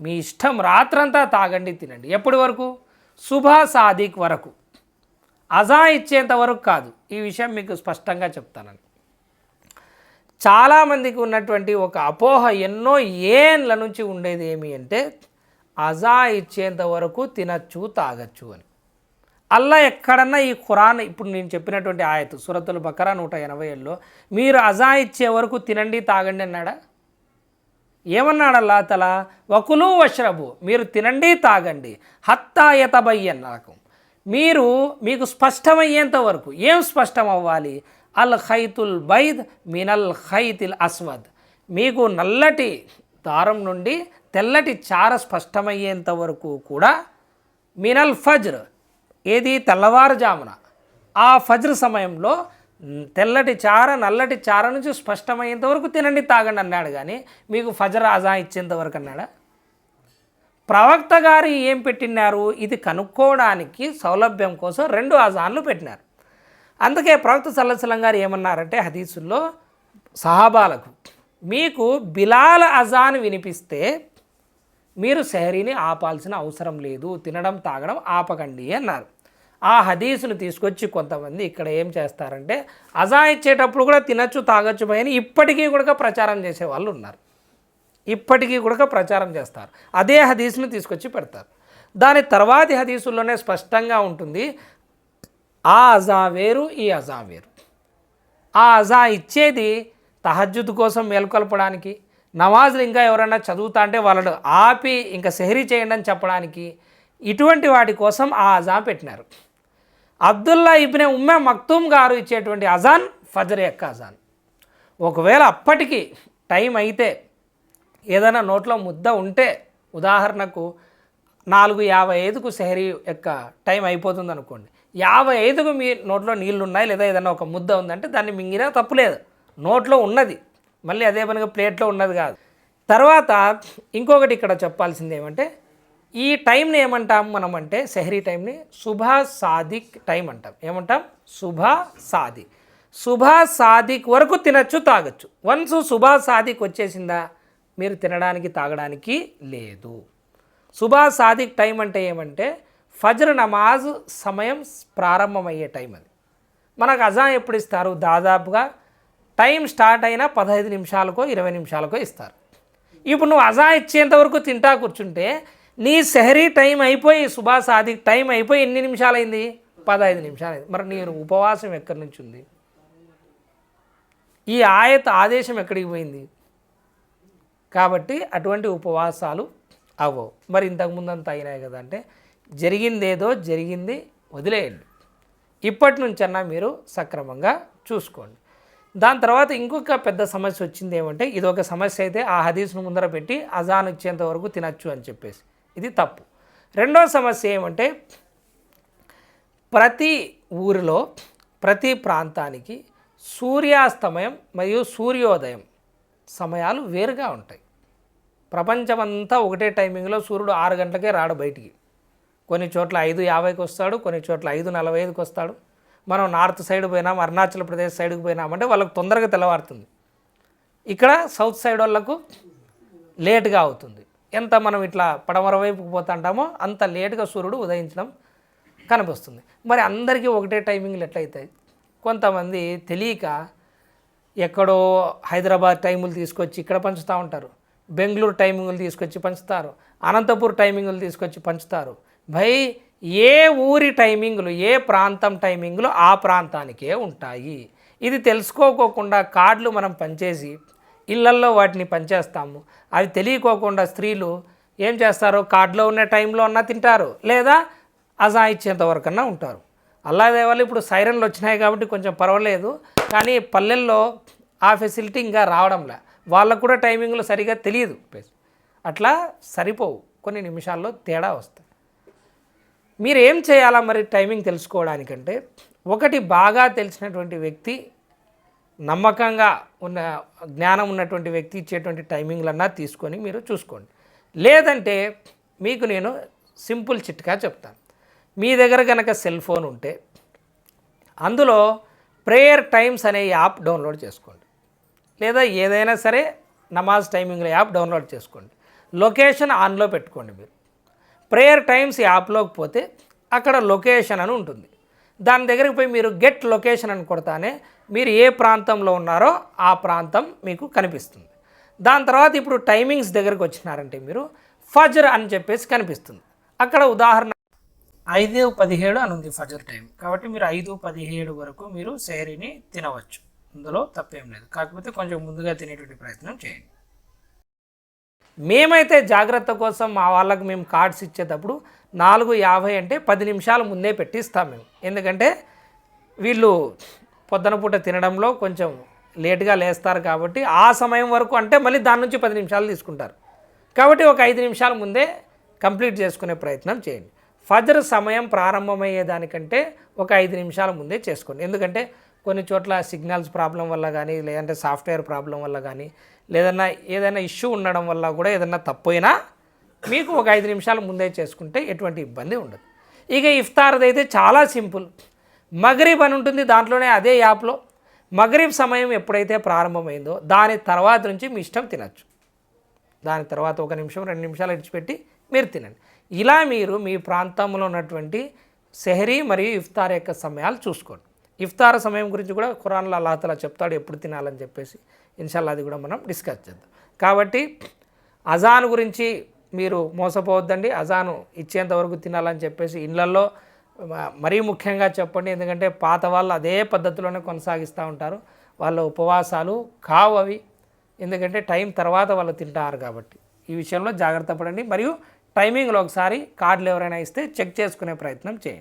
మీ ఇష్టం రాత్రంతా తాగండి తినండి. ఎప్పటి వరకు? శుభ సాదిక్ వరకు. అజా ఇచ్చేంత వరకు కాదు. ఈ విషయం మీకు స్పష్టంగా చెప్తానండి. చాలామందికి ఉన్నటువంటి ఒక అపోహ ఎన్నో ఏండ్ల నుంచి ఉండేది ఏమి అంటే అజా ఇచ్చేంత వరకు తినచ్చు తాగచ్చు అని. అల్లా ఎక్కడన్నా ఈ ఖురాన్ ఇప్పుడు నేను చెప్పినటువంటి ఆయత్ సురతుల బకరా నూట ఎనభై ఏళ్ళలో మీరు అజా ఇచ్చే వరకు తినండి తాగండి అన్నాడా? ఏమన్నాడు అల్లా తల? వకులు వష్రబు మీరు తినండి తాగండి. హత్తాయతబయ్యన్ నాకు మీరు మీకు స్పష్టమయ్యేంత వరకు ఏం స్పష్టం అవ్వాలి అల్ ఖైతుల్ బైద్ మినల్ ఖైతిల్ అస్వద్. మీకు నల్లటి దారం నుండి తెల్లటి చార స్పష్టమయ్యేంత వరకు కూడా మినల్ ఫజ్ర్ ఏది తెల్లవారుజామున. ఆ ఫజ్ర్ సమయంలో తెల్లటి చార నల్లటి చార నుంచి స్పష్టమయ్యేంత వరకు తినండి తాగండి అన్నాడు కానీ మీకు ఫజర్ అజా ఇచ్చేంత వరకు అన్నాడా? ప్రవక్త గారు ఏం పెట్టినారు ఇది కనుక్కోవడానికి సౌలభ్యం కోసం రెండు అజాన్లు పెట్టినారు. అందుకే ప్రవక్త సల్లసలం గారు ఏమన్నారంటే హదీసుల్లో సహాబాలకు మీకు బిలాల్ అజాన్ వినిపిస్తే మీరు సెహరీని ఆపాల్సిన అవసరం లేదు తినడం తాగడం ఆపకండి అన్నారు. ఆ హదీసును తీసుకొచ్చి కొంతమంది ఇక్కడ ఏం చేస్తారంటే అజా ఇచ్చేటప్పుడు కూడా తినచ్చు తాగొచ్చు భయని ఇప్పటికీ కూడా ప్రచారం చేసే వాళ్ళు ఉన్నారు. ఇప్పటికీ కూడా ప్రచారం చేస్తారు. అదే హదీస్ను తీసుకొచ్చి పెడతారు. దాని తర్వాతి హదీసుల్లోనే స్పష్టంగా ఉంటుంది ఆ అజా వేరు ఈ అజా వేరు. ఆ అజా ఇచ్చేది తహజ్జుద్ కోసం మేల్కొల్పడానికి నమాజులు ఇంకా ఎవరైనా చదువుతా అంటే వాళ్ళను ఆపి ఇంకా సెహరీ చేయండి అని చెప్పడానికి ఇటువంటి వాటి కోసం ఆ అజా పెట్టినారు. అబ్దుల్లా ఇబ్నే ఉమ్మే మక్తూమ్ గారు ఇచ్చేటువంటి అజాన్ ఫజర్ యొక్క అజాన్. ఒకవేళ అప్పటికి టైం అయితే ఏదైనా నోట్లో ముద్ద ఉంటే ఉదాహరణకు నాలుగు యాభై ఐదుకు సెహరీ యొక్క టైం అయిపోతుంది అనుకోండి యాభై ఐదుకు మీ నోట్లో నీళ్ళు ఉన్నాయి లేదా ఏదైనా ఒక ముద్ద ఉందంటే దాన్ని మింగినా తప్పులేదు నోట్లో ఉన్నది మళ్ళీ అదే పనిగా ప్లేట్లో ఉన్నది కాదు. తర్వాత ఇంకొకటి ఇక్కడ చెప్పాల్సింది ఏమంటే ఈ టైంని ఏమంటాం మనం అంటే సెహరీ టైంని? శుభ సాదిక్ టైం అంటాం. ఏమంటాం? శుభ సాదిక్. శుభ సాదిక్ వరకు తినచ్చు తాగొచ్చు. వన్స్ శుభ సాదిక్ వచ్చేసిందా? మీరు తినడానికి తాగడానికి లేదు. శుభ సాదిక్ టైం అంటే ఏమంటే ఫజ్ర్ నమాజ్ సమయం ప్రారంభమయ్యే టైం అది. మనకు అజా ఎప్పుడు ఇస్తారు? దాదాపుగా టైం స్టార్ట్ అయిన పదహైదు నిమిషాలకో ఇరవై నిమిషాలకో ఇస్తారు. ఇప్పుడు నువ్వు అజా ఇచ్చేంత వరకు తింటా కూర్చుంటే నీ సెహరీ టైం అయిపోయి సుభాష్ ఆది టైం అయిపోయి ఎన్ని నిమిషాలు అయింది పదహైదు నిమిషాలు అయింది మరి నేను ఉపవాసం ఎక్కడి నుంచి ఉంది? ఈ ఆయత ఆదేశం ఎక్కడికి పోయింది? కాబట్టి అటువంటి ఉపవాసాలు అవ్వవు. మరి ఇంతకుముందు అంత అయినాయి కదా అంటే జరిగిందేదో జరిగింది వదిలేయండి. ఇప్పటి నుంచన్నా మీరు సక్రమంగా చూసుకోండి. దాని తర్వాత ఇంకొక పెద్ద సమస్య వచ్చింది ఏమంటే ఇది ఒక సమస్య అయితే ఆ హదీస్ను ముందర పెట్టి అజాన్ వచ్చేంత వరకు తినచ్చు అని చెప్పేసి. ఇది తప్పు. రెండో సమస్య ఏమంటే ప్రతి ఊరిలో ప్రతి ప్రాంతానికి సూర్యాస్తమయం మరియు సూర్యోదయం సమయాలు వేరుగా ఉంటాయి. ప్రపంచమంతా ఒకటే టైమింగ్లో సూర్యుడు ఆరు గంటలకే రాడు బయటికి. కొన్ని చోట్ల ఐదు యాభైకి వస్తాడు కొన్ని చోట్ల ఐదు నలభై ఐదుకి వస్తాడు. మనం నార్త్ సైడ్ పోయినాం అరుణాచల్ ప్రదేశ్ సైడ్కి పోయినామంటే వాళ్ళకి తొందరగా తెల్లవారుతుంది. ఇక్కడ సౌత్ సైడ్ వాళ్ళకు లేట్గా అవుతుంది. ఎంత మనం ఇట్లా పడమర వైపుకు పోతుంటామో అంత లేటుగా సూర్యుడు ఉదయించడం కనిపిస్తుంది. మరి అందరికీ ఒకటే టైమింగ్లు ఎట్లయితాయి కొంతమంది తెలియక ఎక్కడో హైదరాబాద్ టైములు తీసుకొచ్చి ఇక్కడ పంచుతూ ఉంటారు. బెంగళూరు టైమింగ్లు తీసుకొచ్చి పంచుతారు. అనంతపూర్ టైమింగ్లు తీసుకొచ్చి పంచుతారు. భయ్ ఏ ఊరి టైమింగ్లు ఏ ప్రాంతం టైమింగ్లు ఆ ప్రాంతానికే ఉంటాయి. ఇది తెలుసుకోకోకుండా కార్డులు మనం పనిచేసి ఇళ్ళల్లో వాటిని పనిచేస్తాము. అవి తెలియకోకుండా స్త్రీలు ఏం చేస్తారు? కార్డులో ఉన్న టైంలో అన్నా తింటారు లేదా అజా ఇచ్చేంత వరకన్నా ఉంటారు. అల్లాదే వాళ్ళు ఇప్పుడు సైరన్లు వచ్చినాయి కాబట్టి కొంచెం పర్వాలేదు కానీ పల్లెల్లో ఆ ఫెసిలిటీ ఇంకా రావడంలే. వాళ్ళకు కూడా టైమింగ్లు సరిగా తెలియదు. అట్లా సరిపోవు. కొన్ని నిమిషాల్లో తేడా వస్తాయి. మీరు ఏం చేయాలా మరి టైమింగ్ తెలుసుకోవడానికంటే ఒకటి బాగా తెలిసినటువంటి వ్యక్తి నమ్మకంగా ఉన్న జ్ఞానం ఉన్నటువంటి వ్యక్తి ఇచ్చేటువంటి టైమింగ్లన్నా తీసుకొని మీరు చూసుకోండి. లేదంటే మీకు నేను సింపుల్ చిట్కా చెప్తాను. మీ దగ్గర కనుక సెల్ ఫోన్ ఉంటే అందులో ప్రేయర్ టైమ్స్ అనే యాప్ డౌన్లోడ్ చేసుకోండి. లేదా ఏదైనా సరే నమాజ్ టైమింగ్ల యాప్ డౌన్లోడ్ చేసుకోండి. లొకేషన్ ఆన్లో పెట్టుకోండి మీరు. ప్రేయర్ టైమ్స్ యాప్లోకి పోతే అక్కడ లొకేషన్ అని ఉంటుంది. దాని దగ్గరికి పోయి మీరు గెట్ లొకేషన్ అని కొడతానే మీరు ఏ ప్రాంతంలో ఉన్నారో ఆ ప్రాంతం మీకు కనిపిస్తుంది. దాని తర్వాత ఇప్పుడు టైమింగ్స్ దగ్గరికి వచ్చినారంటే మీరు ఫజర్ అని చెప్పేసి కనిపిస్తుంది. అక్కడ ఉదాహరణ ఐదు పదిహేడు అని ఉంది ఫజర్ టైం. కాబట్టి మీరు ఐదు పదిహేడు వరకు మీరు సేరీని తినవచ్చు. ఇందులో తప్పేం లేదు. కాకపోతే కొంచెం ముందుగా తినేటువంటి ప్రయత్నం చేయండి. మేమైతే జాగ్రత్త కోసం మా వాళ్ళకి మేము కార్డ్స్ ఇచ్చేటప్పుడు నాలుగు యాభై అంటే పది నిమిషాల ముందే పెట్టిస్తాం మేము. ఎందుకంటే వీళ్ళు పొద్దున పూట తినడంలో కొంచెం లేట్గా లేస్తారు కాబట్టి ఆ సమయం వరకు అంటే మళ్ళీ దాని నుంచి పది నిమిషాలు తీసుకుంటారు. కాబట్టి ఒక ఐదు నిమిషాల ముందే కంప్లీట్ చేసుకునే ప్రయత్నం చేయండి. ఫజర్ సమయం ప్రారంభమయ్యేదానికంటే ఒక ఐదు నిమిషాల ముందే చేసుకోండి. ఎందుకంటే కొన్ని చోట్ల సిగ్నల్స్ ప్రాబ్లం వల్ల కానీ లేదంటే సాఫ్ట్వేర్ ప్రాబ్లం వల్ల కానీ లేదన్నా ఏదైనా ఇష్యూ ఉండడం వల్ల కూడా ఏదన్నా తప్పైనా మీకు ఒక ఐదు నిమిషాల ముందే చేసుకుంటే ఎటువంటి ఇబ్బంది ఉండదు. ఇక ఇఫ్తార్ది అయితే చాలా సింపుల్. మగరీబ్ అని ఉంటుంది దాంట్లోనే అదే యాప్లో. మగరీబ్ సమయం ఎప్పుడైతే ప్రారంభమైందో దాని తర్వాత నుంచి మీ ఇష్టం తినచ్చు. దాని తర్వాత ఒక నిమిషం రెండు నిమిషాలు ఇడిచిపెట్టి మీరు తినండి. ఇలా మీరు మీ ప్రాంతంలో ఉన్నటువంటి సెహరీ మరియు ఇఫ్తార్ యొక్క సమయాలు చూసుకోండి. ఇఫ్తార్ సమయం గురించి కూడా ఖురాన్లో అల్లాహతలా చెప్తాడు ఎప్పుడు తినాలని చెప్పేసి. ఇన్షాల్లా అది కూడా మనం డిస్కస్ చేద్దాం. కాబట్టి అజాన్ గురించి మీరు మోసపోవద్దండి అజాను ఇచ్చేంత వరకు తినాలని చెప్పేసి ఇళ్ళల్లో మరీ ముఖ్యంగా చెప్పండి ఎందుకంటే పాత వాళ్ళు అదే పద్ధతిలోనే కొనసాగిస్తూ ఉంటారు. వాళ్ళ ఉపవాసాలు కావు అవి ఎందుకంటే టైం తర్వాత వాళ్ళు తింటారు కాబట్టి. ఈ విషయంలో జాగ్రత్త పడండి. మరియు టైమింగ్లో ఒకసారి కార్డులు ఎవరైనా ఇస్తే చెక్ చేసుకునే ప్రయత్నం చేయండి.